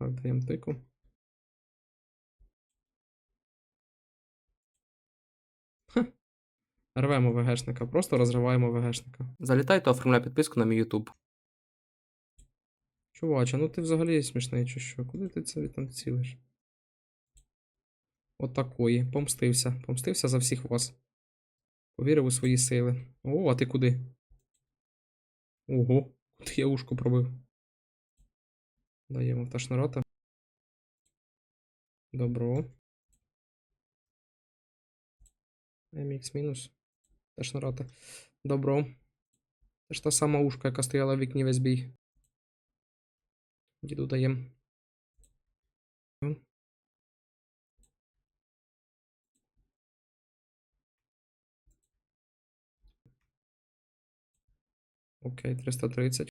Так, даємо тику. Хе. Рвемо ВГшника, просто розриваємо ВГшника. Залітай та оформляй підписку на мій YouTube. Чуваче, ну ти взагалі смішний чи що? Куди ти це там цілиш? Отакої. Помстився. Помстився за всіх вас. Повірив у свої сили. О, а ти куди? Ого, куди я ушко пробив. Даємо пташнорота. Добро. MX мінус. Пташнорота. Добро. Це ж та сама ушка, яка стояла в вікні весь бій. Діду даємо. Окей, 330.